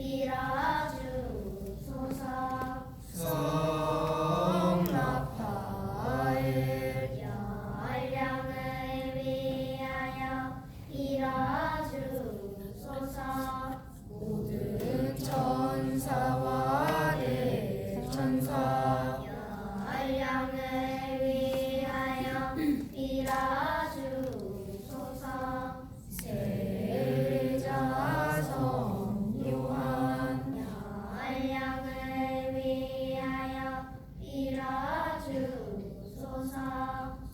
빌어주소서 빌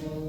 Christ.